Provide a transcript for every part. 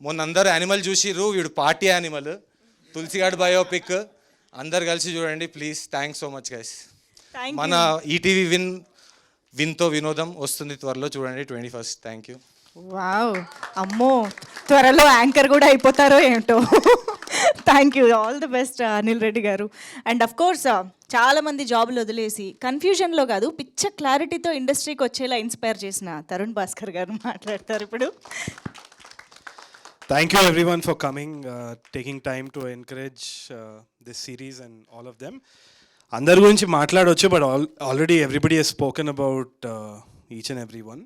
మొన్న అందరూ యానిమల్ చూసిర్రు వీడు పార్టీ యానిమల్ తులసిగాడ్ బయోపిక్ అందరు కలిసి చూడండి please thanks so much guys మన ఈటీవీ విన్ విన్తో వినోదం వస్తుంది త్వరలో చూడండి twenty first thank you wow అమ్మో త్వరలో యాంకర్ కూడా అయిపోతారో ఏమిటో. Thank you all the best Anil Reddy గారు. అండ్ అఫ్ కోర్స్ చాలా మంది జాబులు వదిలేసి కన్ఫ్యూజన్లో కాదు పిచ్చ క్లారిటీతో ఇండస్ట్రీకి వచ్చేలా ఇన్స్పైర్ చేసిన తరుణ్ భాస్కర్ గారు మాట్లాడతారు ఇప్పుడు. Thank you everyone for coming, uh, taking time to encourage uh, this series and all of them. అందరి గురించి మాట్లాడవచ్చు but all already everybody has spoken about each and every one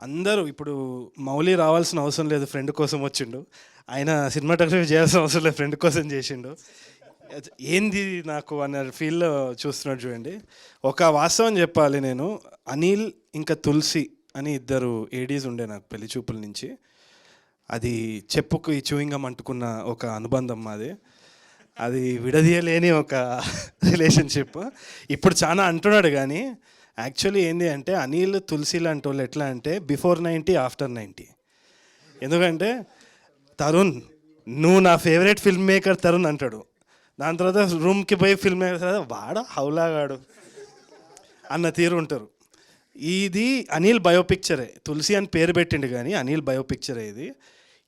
అందరూ ఇప్పుడు మౌలి రావాల్సిన అవసరం లేదు ఫ్రెండ్ కోసం వచ్చిండు. ఆయన సినిమాటోగ్రఫీ చేయాల్సిన అవసరం లేదు ఫ్రెండ్ కోసం చేసిండు. ఏంది నాకు అన్న ఫీల్లో చూస్తున్నాడు చూడండి. ఒక వాస్తవం చెప్పాలి నేను. అనిల్ ఇంకా తులసి అని ఇద్దరు ఏడీస్ ఉండే నాకు పెళ్ళి చూపుల నుంచి. అది చెప్పుకు చూయింగం అంటుకున్న ఒక అనుబంధం మాది. అది విడదీయలేని ఒక రిలేషన్షిప్. ఇప్పుడు చాలా అంటున్నాడు కానీ యాక్చువల్లీ ఏంటి అంటే అనిల్ తులసి లాంటి వాళ్ళు ఎట్లా అంటే బిఫోర్ నైంటీ ఆఫ్టర్ నైంటీ ఎందుకంటే తరుణ్ నువ్వు నా ఫేవరెట్ ఫిల్మ్ మేకర్ తరుణ్ అంటాడు. దాని తర్వాత రూమ్కి పోయి ఫిల్మ్ మేకర్ తర్వాత వాడ హౌలాగాడు అన్న తీరు ఉంటారు. ఇది అనిల్ బయోపిక్చరే. తులసి అని పేరు పెట్టిండు కానీ అనిల్ బయోపిక్చరే ఇది.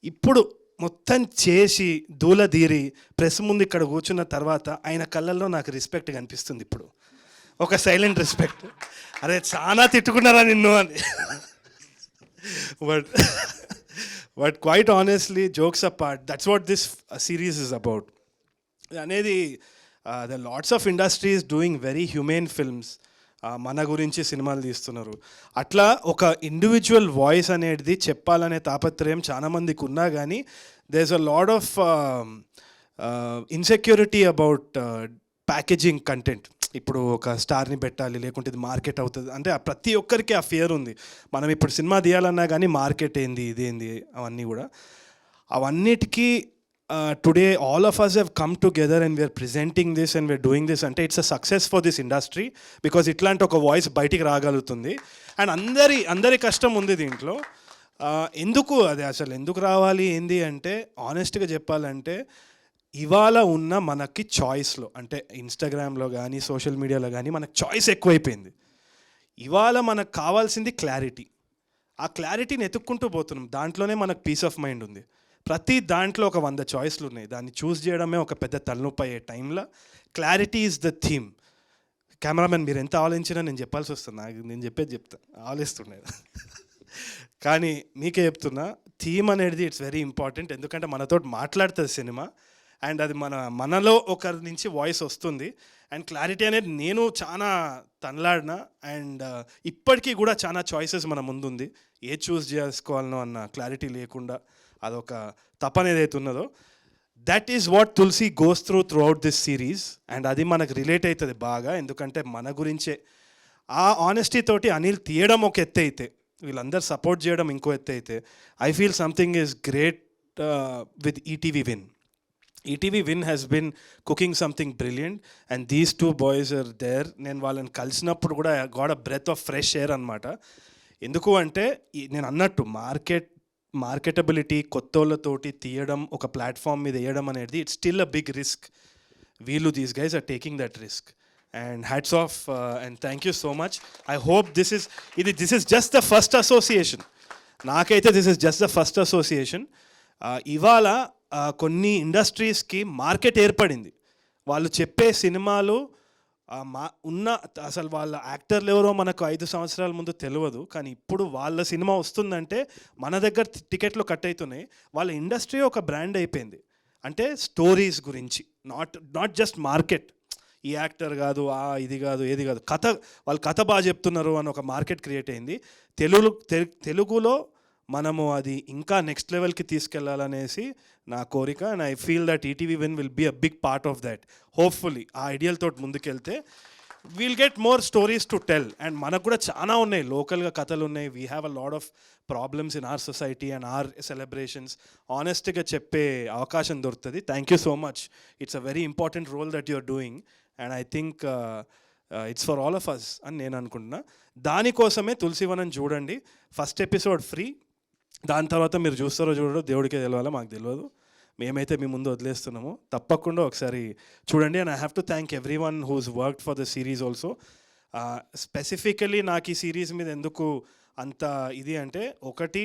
ఇప్పుడు మొత్తం చేసి దూలదీరి ప్రెస్ ముందు ఇక్కడ కూర్చున్న తర్వాత ఆయన కళ్ళల్లో నాకు రెస్పెక్ట్ కనిపిస్తుంది ఇప్పుడు. ఒక సైలెంట్ రెస్పెక్ట్ అరే చాలా తిట్టుకున్నారా నిన్ను అని. But but quite honestly jokes apart that's what this series is about అనేది the lots of industries doing very human films మన గురించి సినిమాలు తీస్తున్నారు. అట్లా ఒక ఇండివిజువల్ వాయిస్ అనేది చెప్పాలనే తాపత్రయం చాలామందికి ఉన్నా కానీ there's a lot of insecurity about packaging content ఇప్పుడు ఒక స్టార్ని పెట్టాలి లేకుంటే ఇది మార్కెట్ అవుతుంది. అంటే ప్రతి ఒక్కరికి ఆ ఫియర్ ఉంది. మనం ఇప్పుడు సినిమా తీయాలన్నా కానీ మార్కెట్ ఏంది ఇదేంది అవన్నీ కూడా. అవన్నిటికీ today all of us have come together and we're presenting this and we're doing this అంటే it's a success for this industry because ఇట్లాంటి ఒక వాయిస్ బయటికి రాగలుగుతుంది. అండ్ అందరి అందరి కష్టం ఉంది దీంట్లో. Uh, ఎందుకు అది అసలు ఎందుకు రావాలి ఏంది అంటే ఆనెస్ట్గా చెప్పాలంటే ఇవాళ ఉన్న మనకి చాయిస్లో అంటే ఇన్స్టాగ్రామ్లో కానీ సోషల్ మీడియాలో కానీ మనకు చాయిస్ ఎక్కువైపోయింది. ఇవాళ మనకు కావాల్సింది క్లారిటీ ఆ క్లారిటీని ఎతుక్కుంటూ పోతున్నాం. దాంట్లోనే మనకు పీస్ ఆఫ్ మైండ్ ఉంది. ప్రతి దాంట్లో ఒక వంద చాయిస్లు ఉన్నాయి. దాన్ని చూస్ చేయడమే ఒక పెద్ద తలనొప్పి అయ్యే టైంలో clarity is the theme cameraman మీరు ఎంత ఆలోచించినా నేను చెప్పాల్సి వస్తుంది. నాకు నేను చెప్పేది చెప్తా. ఆలోచిస్తున్నాను కానీ మీకే చెప్తున్నా థీమ్ అనేది ఇట్స్ వెరీ ఇంపార్టెంట్ ఎందుకంటే మనతో మాట్లాడుతుంది సినిమా. అండ్ అది మన మనలో ఒకరి నుంచి వాయిస్ వస్తుంది. అండ్ క్లారిటీ అనేది నేను చాలా తనలాడిన అండ్ ఇప్పటికీ కూడా చాలా చాయిసెస్ మన ముందుంది. ఏ చూస్ చేసుకోవాలనో అన్న క్లారిటీ లేకుండా. అదొక తపన ఏదైతే ఉన్నదో that is what Tulasi goes through throughout this series and అది మనకు రిలేట్ అవుతుంది బాగా ఎందుకంటే మన గురించే. ఆ ఆనెస్టీ తోటి అనిల్ తీయడం ఒక ఎత్తు అయితే వీళ్ళందరూ సపోర్ట్ చేయడం ఇంకో ఎత్తు అయితే I feel something is great with ETV win ETV win has been cooking something brilliant and these two boys are there నేను వాళ్ళని కలిసినప్పుడు కూడా got a breath of fresh air అనమాట ఎందుకు అంటే నేను అన్నట్టు మార్కెట్ మార్కెటబిలిటీ కొత్త వాళ్ళతోటి తీయడం ఒక ప్లాట్ఫామ్ మీద వేయడం అనేది it's still a big risk వీళ్ళు these guys are taking that risk and hats off and thank you so much I hope this is ఇది this is just the first association నాకైతే this is just the first association ఇవాళ uh, కొన్ని ఇండస్ట్రీస్కి market ఏర్పడింది. వాళ్ళు చెప్పే సినిమాలు ఆ మా ఉన్న అసలు వాళ్ళ యాక్టర్లు ఎవరో మనకు ఐదు సంవత్సరాల ముందు తెలియదు కానీ ఇప్పుడు వాళ్ళ సినిమా వస్తుందంటే మన దగ్గర టికెట్లు కట్ అవుతున్నాయి వాళ్ళ ఇండస్ట్రీ ఒక బ్రాండ్ అయిపోయింది. అంటే స్టోరీస్ గురించి నాట్ నాట్ జస్ట్ మార్కెట్. ఈ యాక్టర్ కాదు ఆ ఇది కాదు ఏది కాదు. కథ వాళ్ళు కథ బాగా చెప్తున్నారు అని ఒక మార్కెట్ క్రియేట్ అయింది. తెలుగు తెలుగులో మనము అది ఇంకా నెక్స్ట్ లెవెల్కి తీసుకెళ్ళాలనేసి నా కోరిక. And I feel that ETV win will be a big part of that hopefully ఆ ఐడియల్ తోటి ముందుకెళ్తే we'll get more stories to tell and మనకు కూడా చాలా ఉన్నాయి. లోకల్గా కథలు ఉన్నాయి. We have a lot of problems in our society and our celebrations ఆనెస్ట్గా చెప్పే అవకాశం దొరుకుతుంది. Thank you so much it's a very important role that you're doing and I think it's for all of us అని నేను అనుకుంటున్నా. దానికోసమే తులసివనం చూడండి. First episode free దాని తర్వాత మీరు చూస్తారో చూడరో దేవుడికే తెలియాలో మాకు తెలియదు మేమైతే మీ ముందు వదిలేస్తున్నాము. తప్పకుండా ఒకసారి చూడండి. And I have to thank every one who's work for the series also specifically నాకు ఈ సిరీస్ మీద ఎందుకు అంత ఇది అంటే ఒకటి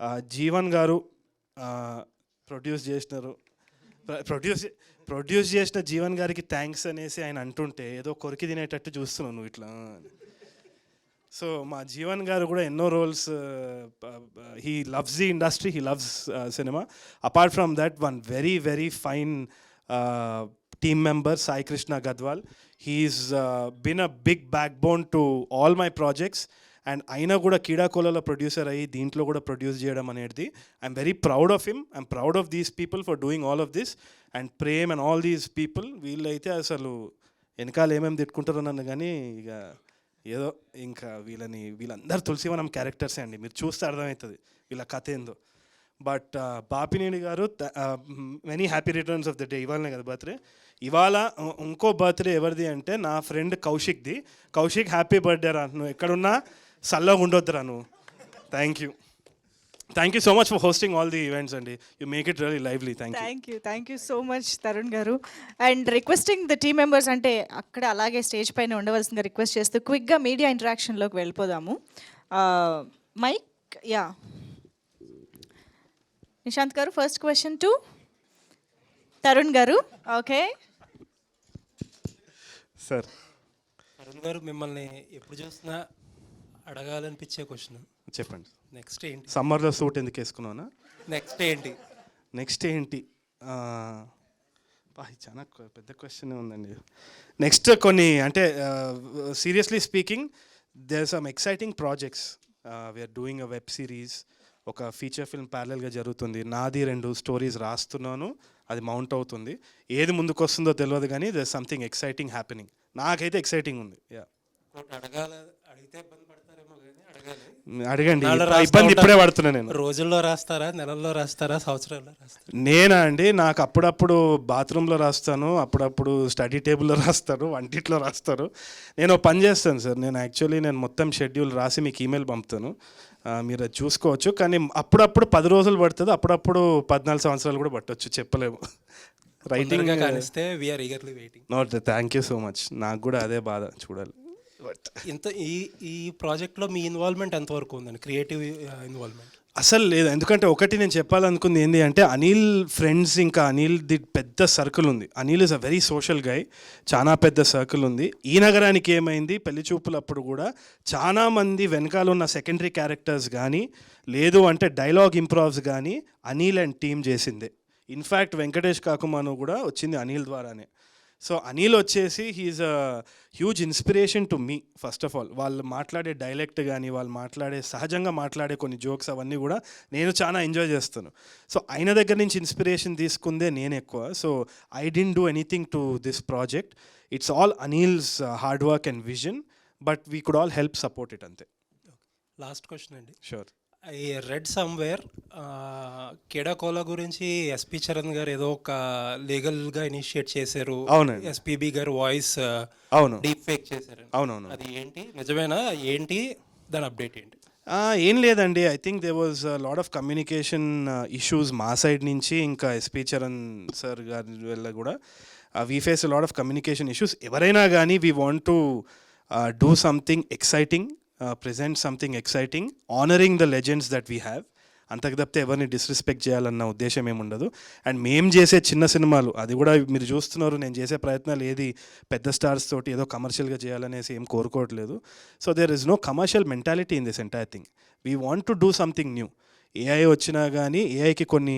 uh, జీవన్ గారు uh, ప్రొడ్యూస్ చేసినారు. ప్రొడ్యూస్ ప్రొడ్యూస్ చేసిన జీవన్ గారికి థ్యాంక్స్ అనేసి ఆయన అంటుంటే ఏదో కొరికి తినేటట్టు చూస్తున్నావు నువ్వు ఇట్లా సో మా జీవన్ గారు కూడా ఎన్నో roles he loves the industry he loves cinema apart from that one very very fine team member Sai Krishna Gadwal he is been a big backbone to all my projects and అయినా కూడా కీడాకోలలో producer అయ్యి దీంట్లో కూడా produce చేయడం అనేది I'm very proud of him I'm proud of these people for doing all of this and Prem and all these people వీళ్ళైతే అసలు వెనకాల ఏమేమి తిట్టుకుంటారో నన్ను కానీ ఇక ఏదో ఇంకా వీళ్ళని వీళ్ళందరూ తులసి మనం క్యారెక్టర్సే అండి. మీరు చూస్తే అర్థమవుతుంది వీళ్ళ కథ ఏందో. బట్ uh, బాపినేని గారు many happy returns of the day ఇవాళనే కదా బర్త్డే. ఇవాళ ఇంకో బర్త్డే ఎవరిది అంటే నా ఫ్రెండ్ కౌశిక్ది. కౌశిక్ హ్యాపీ బర్త్డే రా. నువ్వు ఎక్కడున్నా చల్లగా ఉండొద్దురా నువ్వు. Thank you thank you so much for hosting all the events అండి you make it really lively thank you thank you thank you so much Tarun గారు and requesting the team members అంటే అక్కడ అలాగే స్టేజ్ పైన ఉండవలసిందిగా request చేస్తూ క్విక్గా media ఇంటరాక్షన్లోకి వెళ్ళిపోదాము. Mic yeah Nishant గారు ఫస్ట్ క్వశ్చన్ టు తరుణ్ గారు ఓకే సార్ అరుణ్ గారు మిమ్మల్ని ఎప్పుడు చూసినా అడగాలనిపించే క్వశ్చన్ చెప్పండి. నెక్స్ట్ ఏంటి? సమ్మర్లో సూట్ ఎందుకు వేసుకున్నానా నెక్స్ట్ ఏంటి? నెక్స్ట్ ఏంటి? చాలా పెద్ద క్వశ్చన్ ఉందండి. నెక్స్ట్ కొన్ని అంటే seriously speaking there some exciting projects we're doing a web series ఒక ఫీచర్ ఫిల్మ్ ప్యారలల్గా జరుగుతుంది. నాది రెండు స్టోరీస్ రాస్తున్నాను. అది మౌంట్ అవుతుంది. ఏది ముందుకు వస్తుందో తెలియదు కానీ దర్ సంథింగ్ ఎక్సైటింగ్ హ్యాపెనింగ్ నాకైతే ఎక్సైటింగ్ ఉంది. యా అడగాల అడగండి. ఇబ్బంది. ఇప్పుడే పడుతున్నా నేను. రోజుల్లో రాస్తారా నెలల్లో రాస్తారా సంవత్సరాల్లో రాస్తారా? నేనా అండి? నాకు అప్పుడప్పుడు బాత్రూంలో రాస్తాను అప్పుడప్పుడు స్టడీ టేబుల్లో రాస్తాను వంటిట్లో రాస్తారు. నేను ఓ పని చేస్తాను సార్. నేను యాక్చువల్లీ నేను మొత్తం షెడ్యూల్ రాసి మీకు ఈమెయిల్ పంపుతాను. మీరు అది చూసుకోవచ్చు. కానీ అప్పుడప్పుడు పది రోజులు పడుతుంది. అప్పుడప్పుడు పద్నాలుగు సంవత్సరాలు కూడా పట్టొచ్చు. చెప్పలేము. Writing కానిస్తే we're eagerly waiting note thank you so much నాకు కూడా అదే బాధ. చూడాలి. బట్ ఇంత ఈ ఈ ప్రాజెక్ట్లో మీ ఇన్వాల్వ్మెంట్ ఎంతవరకు ఉందండి? Creative involvement. అసలు లేదు. ఎందుకంటే ఒకటి నేను చెప్పాలనుకుంది ఏంటి అంటే అనిల్ ఫ్రెండ్స్ ఇంకా అనిల్ ది పెద్ద సర్కిల్ ఉంది. Anil is a very social guy చాలా పెద్ద సర్కిల్ ఉంది. ఈ నగరానికి ఏమైంది? పెళ్ళి చూపులు అప్పుడు కూడా చాలా మంది వెనకాల ఉన్న సెకండరీ క్యారెక్టర్స్ కానీ లేదు అంటే డైలాగ్ ఇంప్రూవ్స్ కానీ అనిల్ అండ్ టీమ్ చేసిందే. ఇన్ఫ్యాక్ట్ వెంకటేష్ కాకుమాను కూడా వచ్చింది అనిల్ ద్వారానే. సో అనిల్ వచ్చేసి he's a huge inspiration to me first of all. వాళ్ళు మాట్లాడే డైలెక్ట్ కానీ వాళ్ళు మాట్లాడే సహజంగా మాట్లాడే కొన్ని జోక్స్ అవన్నీ కూడా నేను చాలా ఎంజాయ్ చేస్తాను. సో ఆయన దగ్గర నుంచి ఇన్స్పిరేషన్ తీసుకుందే నేను ఎక్కువ. So I didn't do anything to this project. It's all Anil's hard work and vision but we could all help support it అంతే. లాస్ట్ క్వశ్చన్ అండి. Sure. I read somewhere Keedaa Cola గురించి ఎస్పి చరణ్ గారు ఏదో ఒక లీగల్గా ఇనిషియేట్ చేశారు. అవునండి. SPB గారు వాయిస్ అవును. డీప్ ఫేక్ చేశారు అవునవును. అది ఏంటి? నిజమేనా? ఏంటి? దాని అప్డేట్ ఏంటి? ఏం లేదండి. I think they was lot of communication issues మా సైడ్ నుంచి ఇంకా ఎస్పీ చరణ్ సార్ గారి వల్ల కూడా. We face lot of communication issues ఎవరైనా కానీ we want to do something exciting present something exciting honouring the legends that we have అంతకు తప్పితే ఎవరిని డిస్రెస్పెక్ట్ చేయాలన్న ఉద్దేశం ఏముండదు అండ్ మేము చేసే చిన్న సినిమాలు అది కూడా మీరు చూస్తున్నారు నేను చేసే ప్రయత్నాలు ఏది పెద్ద స్టార్స్ తోటి ఏదో కమర్షియల్గా చేయాలనేసి ఏం కోరుకోవట్లేదు. So there is no commercial mentality in this entire thing we want to do something new AI వచ్చినా కానీ ఏఐకి కొన్ని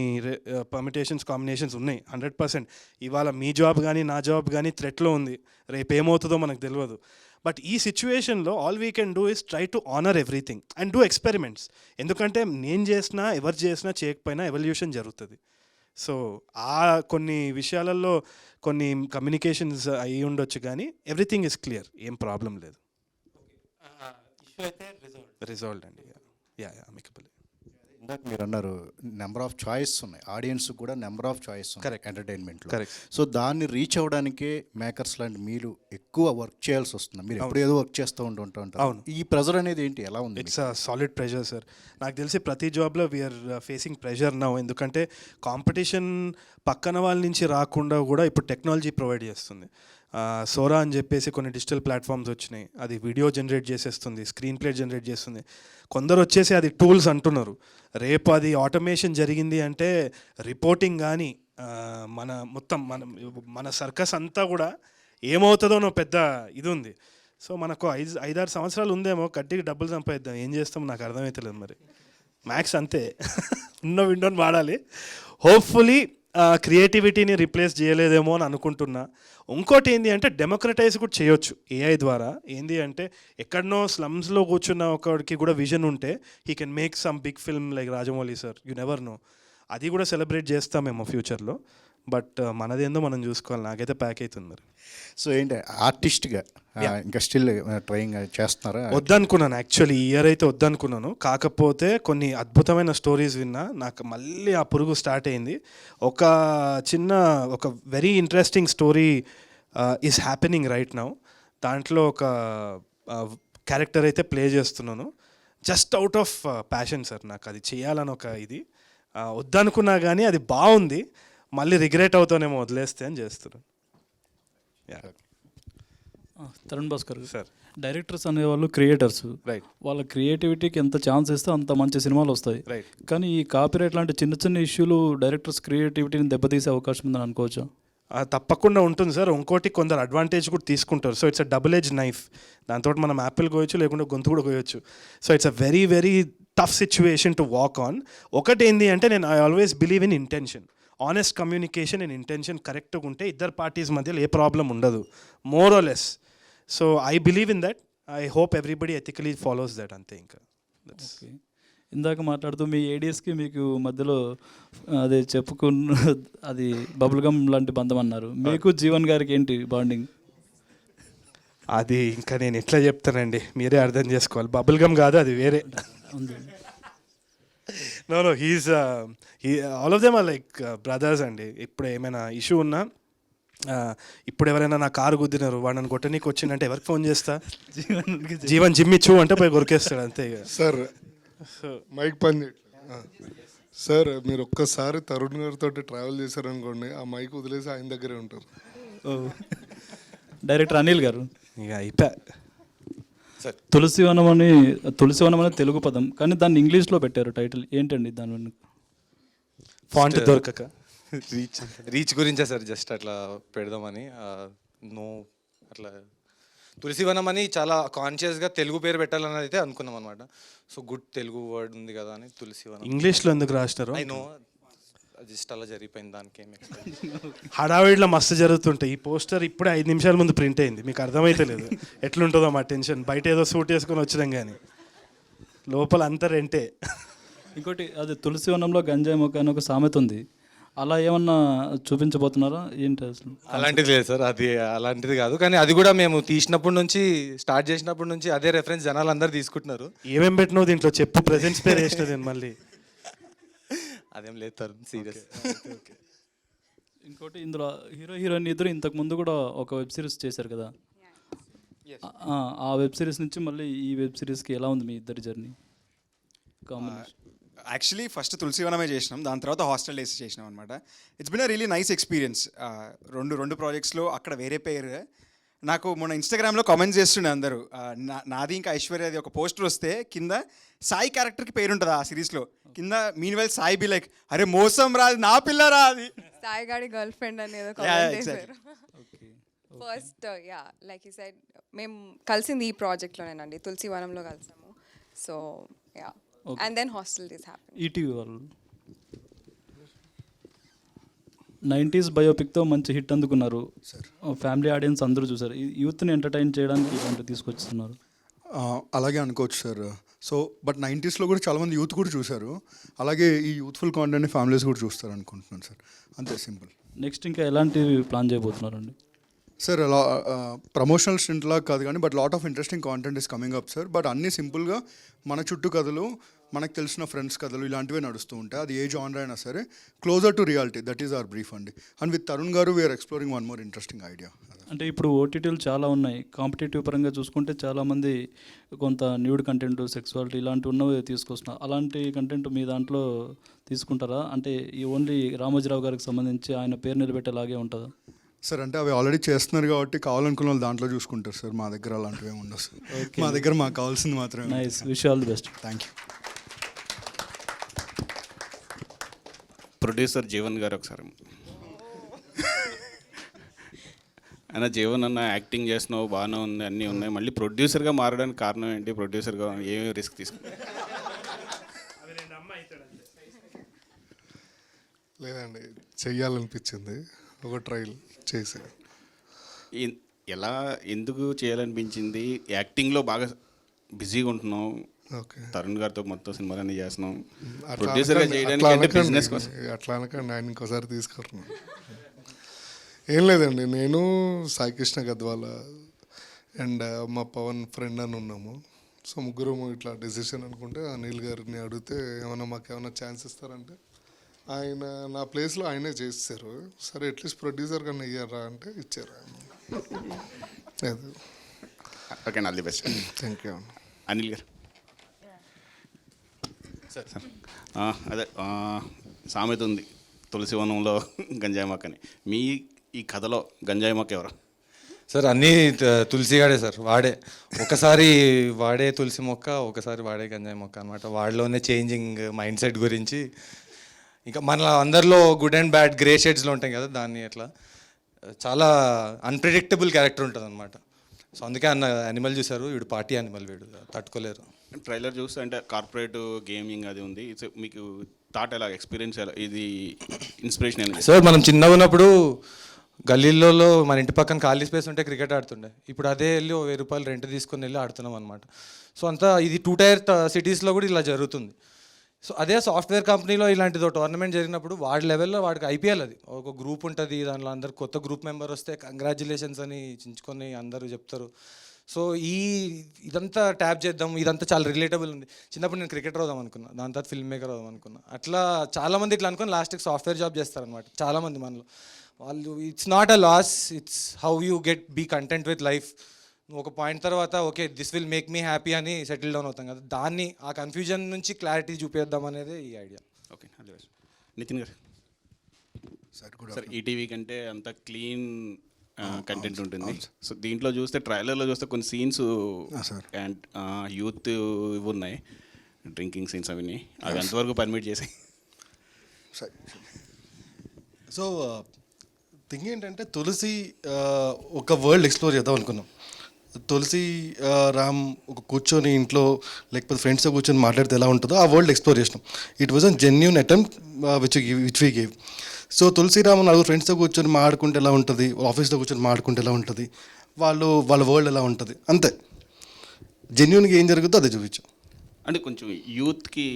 పర్మిటేషన్స్ కాంబినేషన్స్ uh, ఉన్నాయి హండ్రెడ్ పర్సెంట్ ఇవాళ మీ జాబ్ కానీ నా జాబ్ కానీ థ్రెట్లో ఉంది. రేపు ఏమవుతుందో మనకు తెలియదు. బట్ ఈ సిచ్యువేషన్లో all we can do is try to honour everything and do experiments ఎందుకంటే నేను చేసినా ఎవరు చేసినా చేయకపోయినా ఎవల్యూషన్ జరుగుతుంది. సో ఆ కొన్ని విషయాలలో కొన్ని కమ్యూనికేషన్స్ అయి ఉండొచ్చు కానీ ఎవ్రీథింగ్ ఇస్ క్లియర్ ఏం ప్రాబ్లం లేదు. రిజాల్వ్ అండి. యా యా మికబుల్ ఇందాక మీరు అన్నారు నెంబర్ ఆఫ్ చాయిస్ ఉన్నాయి. ఆడియన్స్ కూడా నెంబర్ ఆఫ్ చాయిస్ Correct. ఎంటర్టైన్మెంట్లో Correct. సో దాన్ని రీచ్ అవ్వడానికే మేకర్స్ లాంటి మీరు ఎక్కువ వర్క్ చేయాల్సి వస్తుంది. మీరు ఎప్పుడు ఏదో వర్క్ చేస్తూ ఉంటూ ఉంటారు. అవును. ఈ ప్రెజర్ అనేది ఏంటి? ఎలా ఉంది ఇట్స్ సాలిడ్ ప్రెషర్ సార్ నాకు తెలిసి ప్రతి జాబ్లో we are facing pressure now ఎందుకంటే కాంపిటీషన్ పక్కన వాళ్ళ నుంచి రాకుండా కూడా ఇప్పుడు టెక్నాలజీ ప్రొవైడ్ చేస్తుంది. సోరా అని చెప్పేసి కొన్ని డిజిటల్ ప్లాట్ఫామ్స్ వచ్చినాయి. అది వీడియో జనరేట్ చేసేస్తుంది స్క్రీన్ ప్లే జనరేట్ చేస్తుంది. కొందరు వచ్చేసి అది టూల్స్ అంటున్నారు. రేపు అది ఆటోమేషన్ జరిగింది అంటే రిపోర్టింగ్ కానీ మన మొత్తం మన మన సర్కస్ అంతా కూడా ఏమవుతుందో నో పెద్ద ఇది ఉంది. సో మనకు ఐదు ఐదారు సంవత్సరాలు ఉందేమో కట్టికి డబ్బులు సంపాదిద్దాం. ఏం చేస్తాం నాకు అర్థమవుతలేదు మరి. మ్యాథ్స్ అంతే. ఉన్న విండోని వాడాలి. హోప్ఫుల్లీ క్రియేటివిటీని రీప్లేస్ చేయలేదేమో అని అనుకుంటున్నా. ఇంకోటి ఏంటి అంటే డెమోక్రటైజ్ కూడా చేయొచ్చు ఏఐ ద్వారా. ఏంది అంటే ఎక్కడనో స్లమ్స్లో కూర్చున్న ఒకడికి కూడా విజన్ ఉంటే he can make some big film like Rajamouli sir you never know అది కూడా సెలబ్రేట్ చేస్తామేమో ఫ్యూచర్లో బట్ మనదేందో మనం చూసుకోవాలి. నాకైతే ప్యాక్ అవుతుంది మరి. సో ఏంటి? ఆర్టిస్ట్గా ఇంకా స్టిల్ ట్రైంగ్ చేస్తున్నారా? వద్దనుకున్నాను. యాక్చువల్లీ ఈ ఇయర్ అయితే వద్దనుకున్నాను. కాకపోతే కొన్ని అద్భుతమైన స్టోరీస్ విన్నా నాకు మళ్ళీ ఆ పురుగు స్టార్ట్ అయింది. ఒక చిన్న ఒక very interesting story is happening right now దాంట్లో ఒక క్యారెక్టర్ అయితే ప్లే చేస్తున్నాను. Just out of passion sir నాకు అది చేయాలని ఒక ఇది. వద్దనుకున్నా కానీ అది బాగుంది. మళ్ళీ రిగ్రెట్ అవుతానేమో వదిలేస్తే అని చేస్తున్నాను తరుణ్ భాస్కర్ సార్ డైరెక్టర్స్ అనేవాళ్ళు క్రియేటర్స్ రైట్ వాళ్ళ క్రియేటివిటీకి ఎంత ఛాన్స్ ఇస్తే అంత మంచి సినిమాలు వస్తాయి. రైట్ కానీ ఈ కాపీరైట్ లాంటి చిన్న చిన్న ఇష్యూలు డైరెక్టర్స్ క్రియేటివిటీని దెబ్బతీసే అవకాశం ఉందని అనుకోవచ్చా? తప్పకుండా ఉంటుంది సార్ ఇంకోటి కొందరు అడ్వాంటేజ్ కూడా తీసుకుంటారు. So it's a double edge knife దాంతో మనం యాపిల్ కోయొచ్చు లేకుంటే గొంతు కూడా కోయొచ్చు so it's a very very tough situation to walk on ఒకటి ఏంటి అంటే నేను I always believe in intention honest communication and intention కరెక్ట్గా ఉంటే ఇద్దరు పార్టీస్ మధ్యలో ఏ ప్రాబ్లం ఉండదు. More or less so I believe in that I hope everybody ethically follows that అంతే ఇంకా. ఇందాక మాట్లాడుతూ మీ ఏడియస్కి మీకు మధ్యలో అదే చెప్పుకున్న అది బబుల్ గమ్ లాంటి బంధం అన్నారు. మీకు జీవన్ గారికి ఏంటి బాండింగ్ అది ఇంకా నేను ఎట్లా చెప్తానండి? మీరే అర్థం చేసుకోవాలి. బబుల్ గమ్ కాదు అది వేరే. ఉంది. No no he's he all of them are like brothers అండి. ఇప్పుడు ఏమైనా ఇష్యూ ఉన్నా ఇప్పుడు ఎవరైనా నా కారు గుద్దినారు వాడు నన్ను కొట్టనీకి వచ్చిందంటే ఎవరికి ఫోన్ చేస్తా? జీవన్ జిమ్ ఇచ్చు అంటే పోయి కొరికేస్తాడు అంతే ఇక. సార్ మైక్ పని. సార్ మీరు ఒక్కసారి తరుణ్ గారితో ట్రావెల్ చేశారనుకోండి ఆ మైక్ వదిలేసి ఆయన దగ్గరే ఉంటారు. డైరెక్టర్ అనిల్ గారు. ఇక అయిపోయా తులసివనం అని తులసివనం అనే తెలుగు పదం. కానీ దాన్ని ఇంగ్లీష్లో పెట్టారు టైటిల్. ఏంటండి దాని వెనుక? ఫాంట్ దొరకక. రీచ్ రీచ్ గురించే సార్ జస్ట్ అట్లా పెడదామని. నో అట్లా. తులసివనం అని చాలా కాన్షియస్గా తెలుగు పేరు పెట్టాలని అయితే అనుకున్నాం అనమాట సో గుడ్ తెలుగు వర్డ్ ఉంది కదా అని తులసివనం ఇంగ్లీష్లో ఎందుకు రాసినారు? ఐ నో జస్ట్ అలా జరిగిపోయింది దానికి ఏం హడావిడిలో మస్తు జరుగుతుంటాయి. ఈ పోస్టర్ ఇప్పుడే ఐదు నిమిషాల ముందు ప్రింట్ అయింది. మీకు అర్థమైతే లేదు. ఎట్లుంటుందో మా టెన్షన్. బయట ఏదో సూట్ వేసుకొని వచ్చినాం కానీ లోపల అంతా రెంటే. ఇంకోటి అది తులసివనంలో గంజాయి మొక్క అని ఒక సామెత ఉంది. అలా ఏమన్నా చూపించబోతున్నారా? ఏంటి అసలు? అలాంటిది లేదు సార్. అది అలాంటిది కాదు. కానీ అది కూడా మేము తీసినప్పటి నుంచి స్టార్ట్ చేసినప్పటి నుంచి అదే రెఫరెన్స్ జనాలు అందరు తీసుకుంటున్నారు. ఏమేం పెట్టినావు దీంట్లో? చెప్పు. ప్రెజెంట్స్ పేరు వేసిన నేను మళ్ళీ. అదేం లేదు సార్ సీరియస్ ఇంకోటి ఇందులో హీరో హీరోయిన్ ఇద్దరు ఇంతకు ముందు కూడా ఒక వెబ్ సిరీస్ చేశారు కదా? ఆ, ఆ వెబ్ సిరీస్ నుంచి మళ్ళీ ఈ వెబ్ సిరీస్కి ఎలా ఉంది మీ ఇద్దరి జర్నీ? కాంబినేషన్ యాక్చువల్లీ ఫస్ట్ తులసివనమే చేసినాం దాని తర్వాత హాస్టల్ డేస్ చేసినాం అనమాట it's been a really nice experience రెండు రెండు ప్రాజెక్ట్స్లో అక్కడ వేరే పేరు నాకు మొన్న ఇన్స్టాగ్రామ్లో కామెంట్స్ చేస్తుండే అందరూ. నాది ఇంకా ఐశ్వర్యది ఒక పోస్టర్ వస్తే కింద సాయి క్యారెక్టర్కి పేరు ఉంటుంది ఆ సిరీస్లో కింద mean well Sai be like అరే మోసం రాదు నా పిల్ల రాది సాయిగాడి గర్ల్ ఫ్రెండ్ అనేది. ఫస్ట్ యా లైక్ ఈ సైడ్ మేము కలిసింది ఈ ప్రాజెక్ట్లోనేనండి తులసి వనంలో కలిసాము. So yeah and then hostel this happy ETV వాళ్ళు నైంటీస్ బయోపిక్తో మంచి హిట్ అందుకున్నారు. ఫ్యామిలీ ఆడియన్స్ అందరూ చూసారు ఈ యూత్ని ఎంటర్టైన్ చేయడానికి ఇలాంటి తీసుకొస్తున్నారు అలాగే అనుకోవచ్చు సార్. సో బట్ నైంటీస్లో కూడా చాలామంది యూత్ కూడా చూశారు. అలాగే ఈ యూత్ఫుల్ కాంటెంట్ ఫ్యామిలీస్ కూడా చూస్తారు అనుకుంటున్నాను సార్. అంతే సింపుల్. నెక్స్ట్ ఇంకా ఎలాంటివి ప్లాన్ చేయబోతున్నారండి? సార్ అలా ప్రమోషనల్ స్టింట్ కాదు కానీ but lot of interesting content is coming up sir but అన్నీ సింపుల్గా మన చుట్టూ కథలు మనకు తెలిసిన ఫ్రెండ్స్ కథలు ఇలాంటివే నడుస్తూ ఉంటాయి. అది ఏ జానర్ అయినా సరే closer to reality that is our brief అండి. అండ్ విత్ తరుణ్ గారు we are exploring one more interesting idea అంటే ఇప్పుడు ఓటీటీలు చాలా ఉన్నాయి. కాంపిటేటివ్ పరంగా చూసుకుంటే చాలామంది కొంత న్యూడ్ కంటెంట్ సెక్సువాలిటీ ఇలాంటివి ఉన్నవి తీసుకొస్తున్నారు అలాంటి కంటెంట్ మీ దాంట్లో తీసుకుంటారా? అంటే ఈ ఓన్లీ రామోజీరావు గారికి సంబంధించి ఆయన పేరు నిలబెట్టేలాగే ఉంటుందా? సార్ అంటే అవి ఆల్రెడీ చేస్తున్నారు కాబట్టి కావాలనుకున్న వాళ్ళు దాంట్లో చూసుకుంటారు సార్. మా దగ్గర అలాంటివి ఏమి ఉండవు సార్. మా దగ్గర మాకు కావాల్సింది మాత్రమే. Nice wish all the best thank you producer Jeevan గారు ఒకసారి. అయినా జీవన్ అన్న యాక్టింగ్ చేస్తున్నావు బాగానే ఉంది అన్నీ ఉన్నాయి. మళ్ళీ ప్రొడ్యూసర్గా మారడానికి కారణం ఏంటి? ప్రొడ్యూసర్గా ఏమేమి రిస్క్ తీసుకున్నావు లేదండి చెయ్యాలనిపించింది. ఒక ట్రైల్ చేసి ఎలా ఎందుకు చేయాలనిపించింది? యాక్టింగ్లో బాగా బిజీగా ఉంటున్నావు. ఓకే. తరుణ్ గారితో మొత్తం సినిమాలన్నీ చేస్తున్నాం. అట్లా ప్రొడ్యూసర్గా అనకండి, చేయడానికి అట్లా అంటే అనకండి. బిజినెస్ కోసం. అట్లా అనకండి ఆయన ఇంకోసారి తీసుకుంటున్నాను ఏం లేదండి నేను సాయికృష్ణ గద్వాల అండ్ మా పవన్ ఫ్రెండ్ అని ఉన్నాము. సో ముగ్గురు ఇట్లా డెసిషన్ అనుకుంటే అనిల్ గారిని అడిగితే ఏమైనా మాకు ఏమైనా ఛాన్స్ ఇస్తారంటే ఆయన నా ప్లేస్లో ఆయనే చేస్తారు సరే అట్లీస్ట్ ప్రొడ్యూసర్ కన్నా ఇయ్యారా అంటే ఇచ్చారు. అది. Okay all the best. Thank you Anil గారు. సార్. ఆ, అదే సామెత ఉంది తులసి వనంలో గంజాయి మొక్క అని మీ ఈ కథలో గంజాయి మొక్క ఎవరు? సార్ అన్నీ త- తులసిగాడే సార్ వాడే. ఒకసారి వాడే తులసి మొక్క ఒకసారి వాడే గంజాయి మొక్క అనమాట వాడిలోనే చేంజింగ్ మైండ్ సెట్ గురించి ఇంకా మన అందరిలో గుడ్ అండ్ బ్యాడ్ గ్రే షేడ్స్లో ఉంటాయి కదా దాన్ని అట్లా. చాలా అన్ప్రిడిక్టబుల్ క్యారెక్టర్ ఉంటుంది అనమాట సో అందుకే అన్న యానిమల్ చూశారు వీడు పార్టీ యానిమల్ వీడు తట్టుకోలేరు. ట్రైలర్ చూస్తే అంటే కార్పొరేట్ గేమింగ్ అది ఉంది. మీకు థాట్ ఎలా ఎక్స్పీరియన్స్ ఎలా ఇది ఇన్స్పిరేషన్ సార్ మనం చిన్నగా ఉన్నప్పుడు గల్లీలలో మన ఇంటి పక్కన ఖాళీ స్పేస్ ఉంటే క్రికెట్ ఆడుతుండే. ఇప్పుడు అదే వెళ్ళి వెయ్యి రూపాయలు రెంట్ తీసుకొని వెళ్ళి ఆడుతున్నాం అనమాట సో అంతా ఇది టూ టైర్ సిటీస్లో కూడా ఇలా జరుగుతుంది. సో అదే సాఫ్ట్వేర్ కంపెనీలో ఇలాంటిదో టోర్నమెంట్ జరిగినప్పుడు వాడి లెవెల్లో వాడికి ఐపీఎల్ అది. ఒక గ్రూప్ ఉంటుంది దాంట్లో అందరు కొత్త గ్రూప్ మెంబర్ వస్తే కంగ్రాచులేషన్స్ అని చించుకొని అందరూ చెప్తారు. సో ఈ ఇదంతా ట్యాప్ చేద్దాం ఇదంతా చాలా రిలేటబుల్ ఉంది. చిన్నప్పుడు నేను క్రికెటర్ అవుదాం అనుకున్నా దాని తర్వాత ఫిల్మ్ మేకర్ అవుదాం అనుకున్నా. అట్లా చాలామంది ఇట్లా అనుకుని లాస్ట్కి సాఫ్ట్వేర్ జాబ్ చేస్తారనమాట చాలామంది మనలో. వాళ్ళు it's not a loss it's how you get be content with life నువ్వు ఒక పాయింట్ తర్వాత okay this will make me happy అని సెటిల్ డౌన్ అవుతాం కదా. దాన్ని ఆ కన్ఫ్యూజన్ నుంచి క్లారిటీ చూపిద్దాం అనేది ఈ ఐడియా ఓకే నితిన్ గారు. సార్ సార్ ఈటీవీ కంటే అంత క్లీన్ కంటెంట్ ఉంటుంది. సో దీంట్లో చూస్తే ట్రైలర్లో చూస్తే కొన్ని సీన్స్. అండ్ యూత్ ఇవి ఉన్నాయి. డ్రింకింగ్ సీన్స్ అవన్నీ. అవి ఎంతవరకు పర్మిట్ చేసి. సరే సో థింగ్ ఏంటంటే తులసి ఒక వరల్డ్ ఎక్స్ప్లోర్ చేద్దాం అనుకున్నాం. తులసి రామ్ ఒక కూర్చొని ఇంట్లో లేకపోతే ఫ్రెండ్స్తో కూర్చొని మాట్లాడితే ఎలా ఉంటుందో ఆ వరల్డ్ ఎక్స్ప్లోర్ చేసినాం. It was an genuine attempt which which we gave so Tulasi Ram నలుగురు ఫ్రెండ్స్తో కూర్చొని మాడుకుంటే ఎలా ఉంటుంది? ఆఫీస్లో కూర్చొని మాడుకుంటే ఎలా ఉంటుంది? వాళ్ళు వాళ్ళ వరల్డ్ ఎలా ఉంటుంది? అంతే. జెన్యున్గా ఏం జరుగుతుందో అదే చూపించాం. అంటే కొంచెం యూత్కి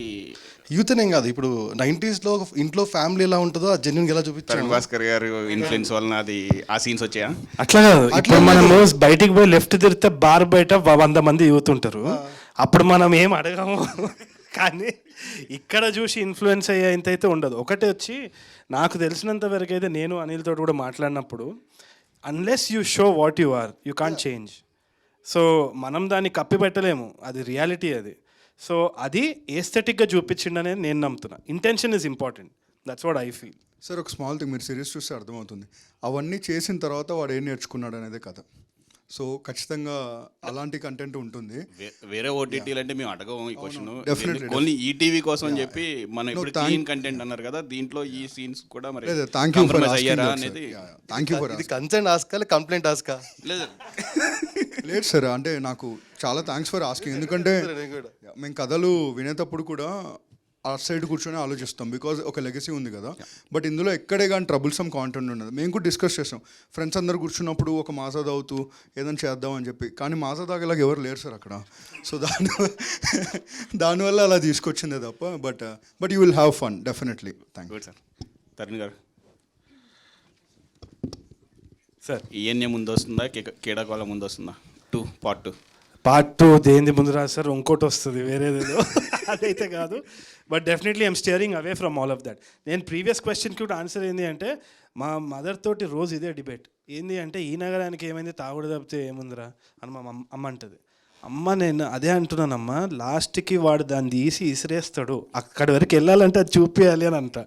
యూత్ అనేం కాదు. ఇప్పుడు నైంటీస్లో ఇంట్లో ఫ్యామిలీ ఎలా ఉంటుందో ఆ జెన్యున్గా ఎలా చూపించాం తరుణ్ భాస్కర్ గారు ఇన్ఫ్లుయెన్స్ వలన అది ఆ సీన్స్ వచ్చాయా? అట్లా కాదు. ఇప్పుడు మనము బయటికి పోయి లెఫ్ట్ తిరిగితే బార్ బయట వంద మంది యూత్ ఉంటారు. అప్పుడు మనం ఏం అడగము. కానీ ఇక్కడ చూసి ఇన్ఫ్లుయెన్స్ అయ్యేంత అయితే ఉండదు. ఒకటి వచ్చి నాకు తెలిసినంత వరకు అయితే నేను అనిల్ తోటి కూడా మాట్లాడినప్పుడు unless you show what you are you can't change so మనం దాన్ని కప్పి పెట్టలేము అది రియాలిటీ అది. సో అది ఏస్థెటిక్గా చూపించిండు అనేది నేను నమ్ముతున్నా. Intention is important that's what I feel sir ఒక స్మాల్ థింగ్ మీరు సిరీస్ చూస్తే అర్థమవుతుంది. అవన్నీ చేసిన తర్వాత వాడు ఏం నేర్చుకున్నాడు అనేది కథ. సో ఖచ్చితంగా అలాంటి కంటెంట్ ఉంటుంది. వేరే ఓటీటీలు అంటే మేము అడగము ఈ క్వశ్చన్ ఓన్లీ ఈటీవీ కోసం అని చెప్పి మనం ఇప్పుడు క్లీన్ కంటెంట్ అన్నారు కదా దీంట్లో ఈ సీన్స్ కూడా మరి లేదు థ్యాంక్ యూ ఫర్ అనేది థ్యాంక్ యూ ఫర్ ఇది కన్సర్న్ ఆస్కా కంప్లైంట్ ఆస్కా లేదు. లేదు సార్ అంటే నాకు చాలా థ్యాంక్స్ ఫర్ ఆస్కింగ్ ఎందుకంటే మేము కథలు వినేటప్పుడు కూడా ఆ సైడ్ కూర్చొని ఆలోచిస్తాం బికాజ్ ఒక లెగసీ ఉంది కదా. బట్ ఇందులో ఎక్కడే కానీ ట్రబుల్సమ్ కాంటెంట్ ఉండదు. మేము కూడా డిస్కస్ చేస్తాం. ఫ్రెండ్స్ అందరు కూర్చున్నప్పుడు ఒక మాసా తాగుతూ ఏదైనా చేద్దాం అని చెప్పి. కానీ మాసా తాగేలాగా ఎవరు లేరు సార్ అక్కడ. సో దాని దానివల్ల అలా తీసుకొచ్చిందే తప్ప but but you will have fun definitely thank good sir Tarun garu. Sir ENA ముందు వస్తుందా కీడకోళ ముందు వస్తుందా two part two part two దేంది ముందు రాదు సార్? ఇంకోటి వస్తుంది వేరేదేదో అదైతే కాదు. But definitely I'm steering away from all of that నేను ప్రీవియస్ క్వశ్చన్కి కూడా ఆన్సర్ ఏంది అంటే మా మదర్ తోటి రోజు ఇదే డిబేట్ ఏంది అంటే ఈ నగరానికి ఏమైంది? తాగుడు తప్పితే ఏముందిరా? అని మా అమ్మ- అమ్మ అంటది. అమ్మ నేను అదే అంటున్నానమ్మా లాస్ట్కి వాడు దాన్ని తీసి ఇసిరేస్తాడు. అక్కడి వరకు వెళ్ళాలంటే అది చూపించాలి అని అంట.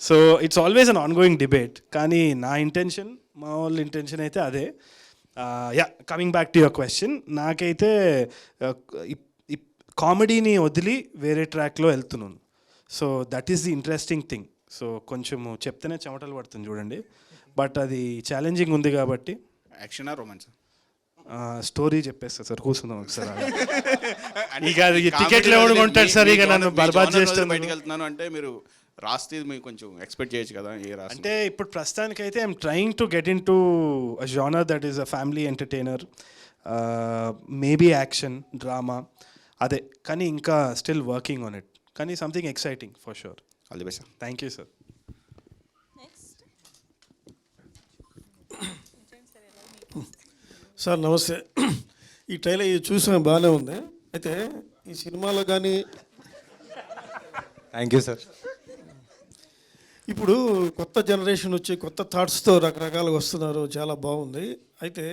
So it's always an ongoing debate కానీ నా ఇంటెన్షన్ మా వాళ్ళ ఇంటెన్షన్ అయితే అదే. Yeah coming back to your question నాకైతే కామెడీని వదిలి వేరే ట్రాక్లో వెళ్తున్నాను. So that is the interesting thing so కొంచెము చెప్తేనే చెమటలు పడుతుంది చూడండి. బట్ అది ఛాలెంజింగ్ ఉంది కాబట్టి. యాక్షనా రొమాన్స్ స్టోరీ చెప్పేస్తా సార్ కూర్చుందాం ఒకసారి ఇక టికెట్లు ఎవడు కొంటాడు సార్ ఇక నన్ను బర్బాద్ బయటకు చేస్తాను. వెళ్తున్నాను అంటే మీరు రాస్తే మీరు కొంచెం ఎక్స్పెక్ట్ చేయొచ్చు కదా ఏ రాసి అంటే ఇప్పుడు ప్రస్తుతానికి అయితే I'm trying to get into genre that is a family entertainer maybe action drama అదే కానీ ఇంకా స్టిల్ వర్కింగ్ ఆన్ ఇట్ కానీ something exciting for sure all the best thank you sir sir నమస్తే. ఈ ట్రైలర్ ఇది చూసిన బాగానే ఉంది. అయితే ఈ సినిమాలో కానీ థ్యాంక్ యూ సార్ ఇప్పుడు కొత్త జనరేషన్ వచ్చి కొత్త థాట్స్తో రకరకాలుగా వస్తున్నారు. చాలా బాగుంది. అయితే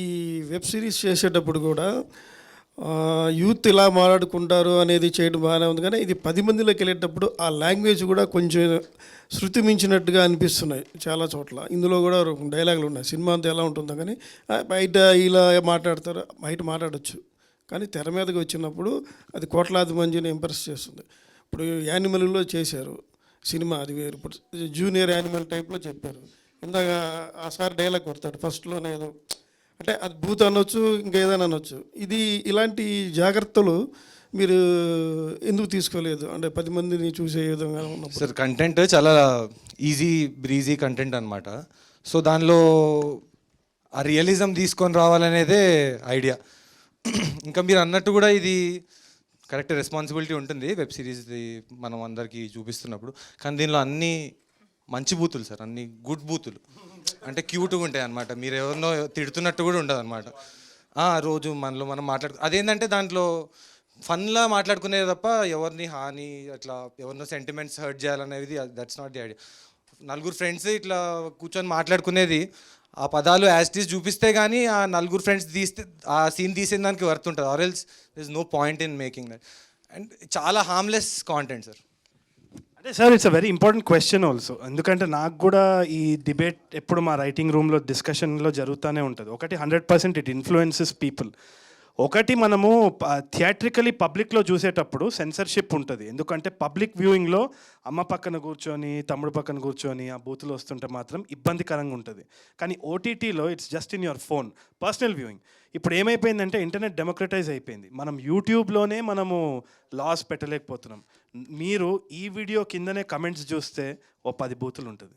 ఈ వెబ్ సిరీస్ చేసేటప్పుడు కూడా యూత్ ఇలా మాట్లాడుకుంటారు అనేది చేయడం బాగానే ఉంది. కానీ ఇది పది మందిలోకి వెళ్ళేటప్పుడు ఆ లాంగ్వేజ్ కూడా కొంచెం శృతి మించినట్టుగా అనిపిస్తున్నాయి చాలా చోట్ల. ఇందులో కూడా డైలాగులు ఉన్నాయి. సినిమా అంతా ఎలా ఉంటుందో కానీ బయట ఇలా మాట్లాడతారు బయట మాట్లాడొచ్చు. కానీ తెర మీదకి వచ్చినప్పుడు అది కోట్లాది మందిని ఇంప్రెస్ చేస్తుంది. ఇప్పుడు యానిమల్లో చేశారు. సినిమా అది వేరు. ఇప్పుడు జూనియర్ యానిమల్ టైప్లో చెప్పారు. ఇందాక ఆ సార్ డైలాగ్ కొడతాడు ఫస్ట్లోనే ఏదో అంటే అది భూత అనొచ్చు ఇంకేదైనా అనొచ్చు. ఇది ఇలాంటి జాగ్రత్తలు మీరు ఎందుకు తీసుకోలేదు? అంటే పది మందిని చూసే విధంగా ఉన్నప్పుడు. సార్ కంటెంట్ చాలా ఈజీ బ్రీజీ కంటెంట్ అనమాట సో దానిలో ఆ రియలిజం తీసుకొని రావాలనేదే ఐడియా ఇంకా మీరు అన్నట్టు కూడా ఇది కరెక్ట్ రెస్పాన్సిబిలిటీ ఉంటుంది వెబ్ సిరీస్ది మనం అందరికీ చూపిస్తున్నప్పుడు. కానీ దీనిలో అన్ని మంచి బూతులు సార్ అన్ని గుడ్ బూతులు. అంటే క్యూట్గా ఉంటాయి అనమాట మీరు ఎవరినో తిడుతున్నట్టు కూడా ఉండదు అనమాట రోజు మనలో మనం మాట్లాడు అదేంటంటే దాంట్లో ఫన్లా మాట్లాడుకునేది తప్ప ఎవరిని హాని అట్లా ఎవరినో సెంటిమెంట్స్ హర్ట్ చేయాలనేది దట్స్ నాట్ ది ఐడియా నలుగురు ఫ్రెండ్స్ ఇట్లా కూర్చొని మాట్లాడుకునేది ఆ పదాలు యాస్టీస్ చూపిస్తే కానీ ఆ నలుగురు ఫ్రెండ్స్ తీస్తే ఆ సీన్ తీసిన దానికి వర్త్ ఉంటుంది. Or else this no point in making that and చాలా హార్మ్లెస్ కాంటెంట్ సార్ అదే sir it's a very important question also ఎందుకంటే నాకు కూడా ఈ డిబేట్ ఎప్పుడు మా రైటింగ్ రూమ్లో డిస్కషన్లో జరుగుతూనే ఉంటుంది. ఒకటి hundred percent it influences people ఒకటి మనము థియేట్రికలీ పబ్లిక్లో చూసేటప్పుడు సెన్సర్షిప్ ఉంటుంది. ఎందుకంటే పబ్లిక్ వ్యూయింగ్లో అమ్మ పక్కన కూర్చొని తమ్ముడు పక్కన కూర్చొని ఆ బూతులు వస్తుంటే మాత్రం ఇబ్బందికరంగా ఉంటుంది. కానీ ఓటీటీలో it's just in your phone personal viewing. ఇప్పుడు ఏమైపోయిందంటే ఇంటర్నెట్ డెమోక్రటైజ్ అయిపోయింది. మనం యూట్యూబ్లోనే మనము లాస్ పెట్టలేకపోతున్నాం. మీరు ఈ వీడియో కిందనే కమెంట్స్ చూస్తే ఓ పది బూతులు ఉంటుంది.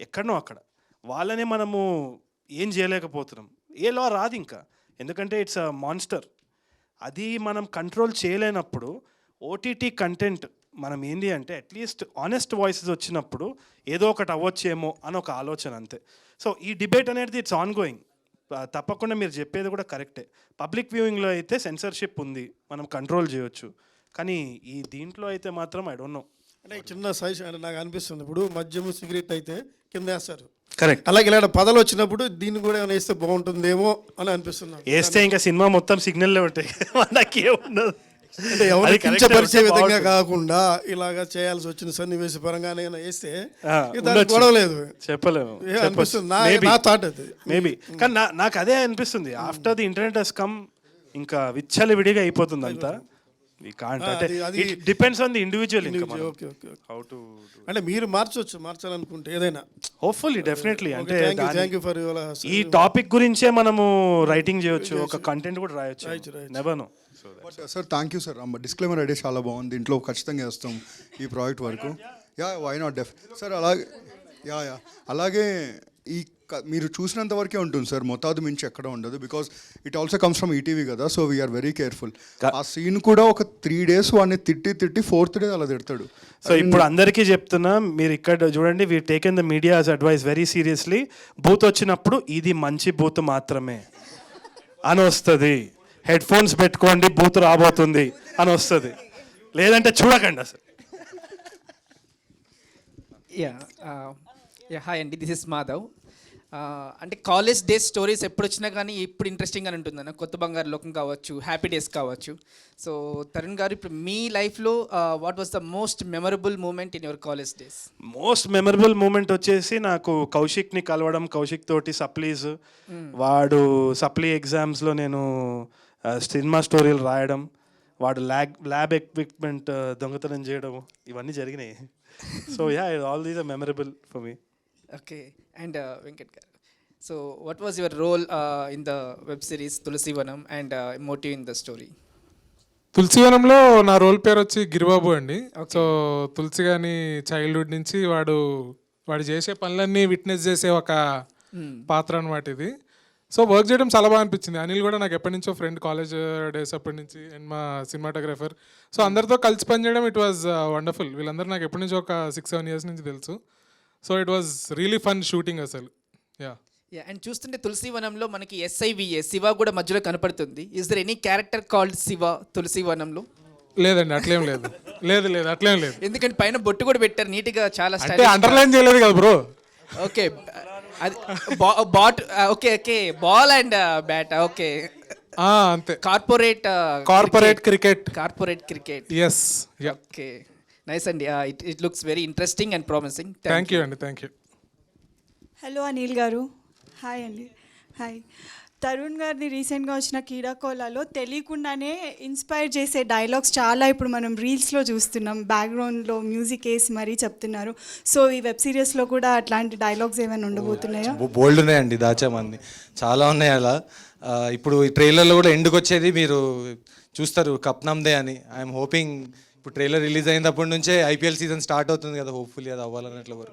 ఎక్కడనో అక్కడ. వాళ్ళనే మనము ఏం చేయలేకపోతున్నాం. ఏ లా రాదు ఇంకా. ఎందుకంటే ఇట్స్ అ మాన్స్టర్ అది మనం కంట్రోల్ చేయలేనప్పుడు ఓటీటీ కంటెంట్ మనం ఏంటి అంటే అట్లీస్ట్ ఆనెస్ట్ వాయిసెస్ వచ్చినప్పుడు ఏదో ఒకటి అవ్వచ్చేమో అని ఒక ఆలోచన అంతే. సో ఈ డిబేట్ అనేది ఇట్స్ ఆన్ గోయింగ్ తప్పకుండా మీరు చెప్పేది కూడా కరెక్టే పబ్లిక్ వ్యూయింగ్లో అయితే సెన్సర్షిప్ ఉంది మనం కంట్రోల్ చేయొచ్చు. కానీ ఈ దీంట్లో అయితే మాత్రం ఐ డోంట్ నో అంటే చిన్న సజెషన్ అంటే నాకు అనిపిస్తుంది. ఇప్పుడు మద్యము సిగరెట్ అయితే కింద వేస్తారు. కరెక్ట్. అలాగే ఇలాంటి పదాలు వచ్చినప్పుడు దీన్ని కూడా ఏమైనా వేస్తే బాగుంటుందేమో అని అనిపిస్తుంది. వేస్తే ఇంకా సినిమా మొత్తం సిగ్నల్లే ఉంటాయి. మనకి అంటే ఎవరు కించపరిచే విధంగా. కాకుండా ఇలాగా చేయాల్సి వచ్చిన సన్నివేశ పరంగానే వేస్తే. గొడవ లేదు. చెప్పలేము. అనిపిస్తుంది. నా నా థాట్ అది. మేబీ కానీ నాకు అదే అనిపిస్తుంది. After the internet has come ఇంకా విచ్చలి విడిగా అయిపోతుంది అంతా. Depends on the individual okay okay okay how to అంటే మీరు మార్చొచ్చు మార్చాలనుకుంటే ఏదైనా. హోప్ఫుల్లీ డెఫినెట్లీ అంటే థ్యాంక్ యూ ఫర్ యువర్ ఈ టాపిక్ గురించే మనము రైటింగ్ చేయొచ్చు ఒక కంటెంట్ కూడా రాయొచ్చు. Never know but sir thank you sir disclaimer idea చాలా బాగుంది. దీంట్లో ఖచ్చితంగా వేస్తాం ఈ ప్రాజెక్ట్ వరకు. Yeah why not def sir అలాగే యా యా అలాగే ఈ మీరు చూసినంత వరకే ఉంటుంది సార్. మొత్తాదు మించి ఎక్కడ ఉండదు. Because it also comes from ETV కదా so we are very careful ఆ సీన్ కూడా ఒక త్రీ డేస్ వాడిని తిట్టి తిట్టి ఫోర్త్ డే అలా తిడతాడు. సో ఇప్పుడు అందరికీ చెప్తున్నా మీరు ఇక్కడ చూడండి we taken the media advice very seriously booth వచ్చినప్పుడు ఇది మంచి బూత్ మాత్రమే. అని వస్తుంది హెడ్ ఫోన్స్ పెట్టుకోండి బూత్ రాబోతుంది. అని వస్తుంది లేదంటే చూడకండి అసలు. యా యా హాయ్ అండి దిస్ ఇస్ మాధవ్ అంటే కాలేజ్ డేస్ స్టోరీస్ ఎప్పుడు వచ్చినా కానీ ఇప్పుడు ఇంట్రెస్టింగ్గా ఉంటుందన్న. కొత్త బంగారు లోకం కావచ్చు హ్యాపీ డేస్ కావచ్చు. సో తరుణ్ గారు ఇప్పుడు మీ లైఫ్లో what was the most memorable moment in your college days most memorable moment వచ్చేసి నాకు కౌశిక్ని కలవడం కౌశిక్ తోటి సప్లీస్. వాడు సప్లీ ఎగ్జామ్స్లో నేను సినిమా స్టోరీలు రాయడం వాడు ల్యాబ్ ల్యాబ్ ఎక్విప్మెంట్ దొంగతనం చేయడం ఇవన్నీ జరిగినాయి. So yeah all these are memorable for me okay and Venkat గారు so what was your role in the web series Tulasivanam and motive in the story తులసివనంలో నా రోల్ పేరు వచ్చి గిరిబాబు అండి. సో తులసి గాని చైల్డ్హుడ్ నుంచి వాడు వాడు చేసే పనులన్నీ విట్నెస్ చేసే ఒక పాత్ర అనమాట ఇది. సో వర్క్ చేయడం చాలా బాగా అనిపించింది. అనిల్ కూడా నాకు ఎప్పటి నుంచో ఫ్రెండ్ కాలేజ్ డేస్ అప్పటి నుంచి అండ్ మా సినిమాటోగ్రఫర్ సో అందరితో కలిసి పనిచేయడం ఇట్ వాజ్ వండర్ఫుల్ వీళ్ళందరూ నాకు ఎప్పటి నుంచో ఒక సిక్స్ సెవెన్ ఇయర్స్ నుంచి తెలుసు. So it was really fun shooting అసలు. యా యా అండ్ చూస్తుంటే తులసివనంలో మనకి S I V A Shiva కూడా మధ్యలో కనపడుతుంది. Is there any character called Shiva తులసివనంలో లేదండి అట్లేం లేదు. లేదు లేదు అట్లేం లేదు. ఎందుకంటే పైన బొట్టు కూడా పెట్టారు నీట్గా చాలా అంటే అండర్లైన్ చేయలేదు కదా బ్రో? ఓకే అది bat okay okay ball and bat okay అంతే. Corporate corporate cricket corporate cricket yes okay nice అండి it it looks very interesting and promising thank you అండి థ్యాంక్ యూ హలో అనిల్ గారు. హాయ్ అండి hi Tarun గారిది రీసెంట్గా వచ్చిన కీడాకోలాలో తెలియకుండానే ఇన్స్పైర్ చేసే డైలాగ్స్ చాలా ఇప్పుడు మనం రీల్స్లో చూస్తున్నాం. బ్యాక్గ్రౌండ్లో మ్యూజిక్ వేసి మరీ చెప్తున్నారు. సో ఈ వెబ్ సిరీస్లో కూడా అట్లాంటి డైలాగ్స్ ఏమైనా ఉండబోతున్నాయా? బోల్డ్ ఉన్నాయండి దాచామంది. చాలా ఉన్నాయి అలా. ఇప్పుడు ఈ ట్రైలర్లో కూడా ఎండుకు వచ్చేది మీరు చూస్తారు కప్నందే అని. ఐఎమ్ హోపింగ్ ఇప్పుడు ట్రైలర్ రిలీజ్ అయినప్పటి నుంచే ఐపీఎల్ సీజన్ స్టార్ట్ అవుతుంది కదా హోప్ఫుల్లీ అది అవ్వాలన్నట్లు వరకు.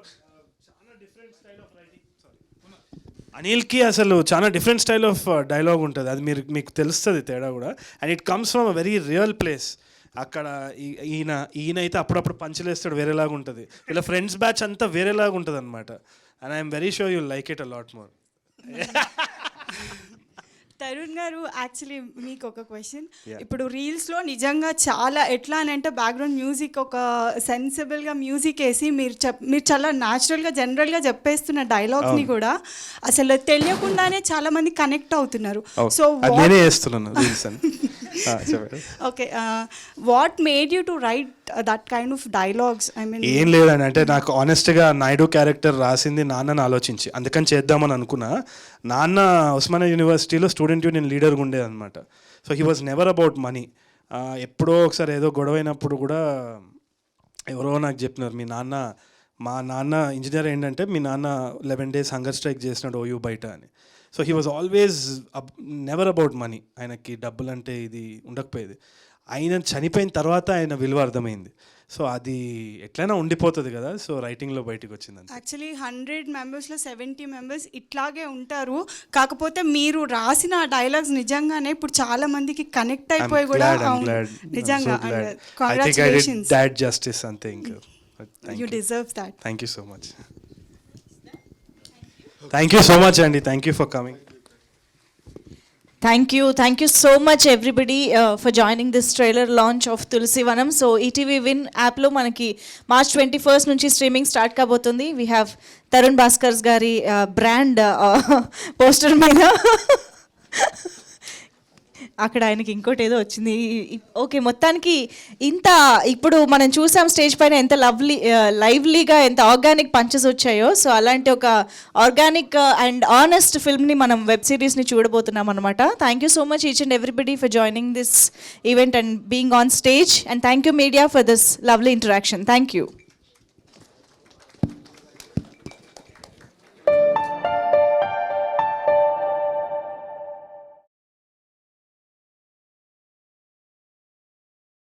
అనిల్కి అసలు చాలా డిఫరెంట్ స్టైల్ ఆఫ్ డైలాగ్ ఉంటుంది. అది మీరు మీకు తెలుస్తుంది తేడా కూడా. And it comes from a very real place అక్కడ ఈ- ఈయన ఈయన అయితే అప్పుడప్పుడు పంచలేస్తాడు వేరేలాగా ఉంటుంది. ఇలా ఫ్రెండ్స్ బ్యాచ్ అంతా వేరేలాగా ఉంటుంది అనమాట and I'm very sure you like it a lot more Tarun గారు యాక్చువల్లీ మీకు ఒక క్వశ్చన్ ఇప్పుడు రీల్స్లో నిజంగా చాలా ఎట్లా అని అంటే బ్యాక్గ్రౌండ్ మ్యూజిక్ ఒక సెన్సిబుల్గా మ్యూజిక్ వేసి మీరు చెప్ మీరు చాలా న్యాచురల్గా జనరల్గా చెప్పేస్తున్న డైలాగ్స్ని కూడా అసలు తెలియకుండానే చాలా మంది కనెక్ట్ అవుతున్నారు. సో నేనే okay what made you to write that kind of dialogues I mean ఏం లేదండి. అంటే నాకు ఆనెస్ట్గా నాయుడు క్యారెక్టర్ రాసింది నాన్నని ఆలోచించి. అందుకని చేద్దామని అనుకున్నా. నాన్న ఉస్మానియా యూనివర్సిటీలో స్టూడెంట్ యూనియన్ లీడర్గా ఉండేదన్నమాట. So he was never about money ఎప్పుడో ఒకసారి ఏదో గొడవ అయినప్పుడు కూడా ఎవరో నాకు చెప్పినారు మీ నాన్న మా నాన్న ఇంజనీర్ ఏంటంటే మీ నాన్న లెవెన్ డేస్ హంగర్ స్ట్రైక్ చేసినాడు ఓయూ బయట అని. So he was always never about money ఆయనకి డబ్బులు అంటే ఇది ఉండకపోయేది. ఆయన చనిపోయిన తర్వాత ఆయన విలువ అర్థమైంది. సో అది ఎట్లయినా ఉండిపోతుంది కదా. సో రైటింగ్లో బయటకు వచ్చింది యాక్చువల్లీ హండ్రెడ్ మెంబర్స్లో సెవెంటీ మెంబర్స్ ఇట్లాగే ఉంటారు. కాకపోతే మీరు రాసిన ఆ డైలాగ్స్ నిజంగానే ఇప్పుడు చాలా మందికి కనెక్ట్ అయిపోయి కూడా నిజంగా. జస్టిస్ అంతే ఇంకా. You deserve that thank you so much thank you so much అండి thank you for coming thank you thank you so much everybody for joining this trailer launch of Tulasivanam so ETV win యాప్లో మనకి March twenty first నుంచి streaming start కాబోతుంది. We have Tarun Bhaskar's గారి brand poster మీద. అక్కడ ఆయనకి ఇంకోటి ఏదో వచ్చింది. ఓకే మొత్తానికి ఇంత ఇప్పుడు మనం చూసాం స్టేజ్ పైన ఎంత లవ్లీ లైవ్లీగా ఎంత ఆర్గానిక్ పంచెస్ వచ్చాయో. సో అలాంటి ఒక ఆర్గానిక్ అండ్ ఆనెస్ట్ ఫిల్మ్ని మనం వెబ్ సిరీస్ని చూడబోతున్నాం అనమాట thank you so much each and everybody for joining this event and being on stage and thank you media for this lovely interaction thank you